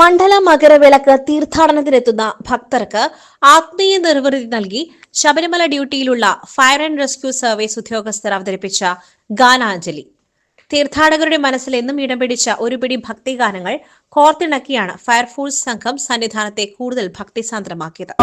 മണ്ഡല മകരവിളക്ക് തീർത്ഥാടനത്തിനെത്തുന്ന ഭക്തർക്ക് ആത്മീയ നിർവൃതി നൽകി ശബരിമല ഡ്യൂട്ടിയിലുള്ള ഫയർ ആൻഡ് റെസ്ക്യൂ സർവീസ് ഉദ്യോഗസ്ഥർ അവതരിപ്പിച്ച ഗാനാഞ്ജലി. തീർത്ഥാടകരുടെ മനസ്സിൽ എന്നും ഇടം പിടിച്ച ഒരുപിടി ഭക്തിഗാനങ്ങൾ കോർത്തിണക്കിയാണ് ഫയർഫോഴ്സ് സംഘം സന്നിധാനത്തെ കൂടുതൽ ഭക്തിസാന്ദ്രമാക്കിയത്.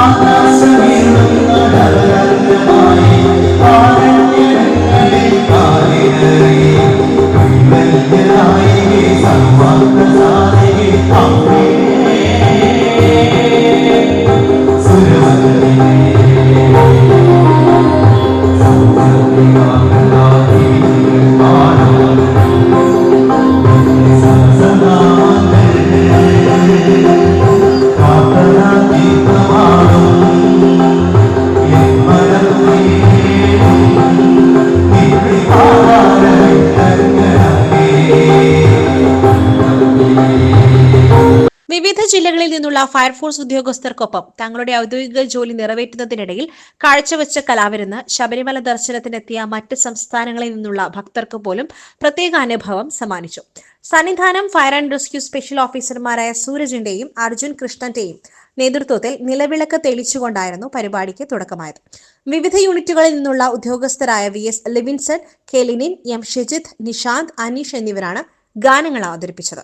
വിവിധ ജില്ലകളിൽ നിന്നുള്ള ഫയർഫോഴ്സ് ഉദ്യോഗസ്ഥർക്കൊപ്പം തങ്ങളുടെ ഔദ്യോഗിക ജോലി നിറവേറ്റുന്നതിനിടയിൽ കാഴ്ചവെച്ച കലാവിരുന്ന് ശബരിമല ദർശനത്തിനെത്തിയ മറ്റ് സംസ്ഥാനങ്ങളിൽ നിന്നുള്ള ഭക്തർക്ക് പോലും പ്രത്യേക അനുഭവം സമ്മാനിച്ചു. Sannidhanam fire and rescue special ഓഫീസർമാരായ സൂരജിന്റെയും അർജുൻ കൃഷ്ണന്റെയും നേതൃത്വത്തിൽ നിലവിളക്ക് തെളിച്ചുകൊണ്ടായിരുന്നു പരിപാടിക്ക് തുടക്കമായത്. വിവിധ യൂണിറ്റുകളിൽ നിന്നുള്ള ഉദ്യോഗസ്ഥരായ V S Livinson Kelinin M Shijith Nishanth Aneesh എന്നിവരാണ് ഗാനങ്ങൾ അവതരിപ്പിച്ചത്.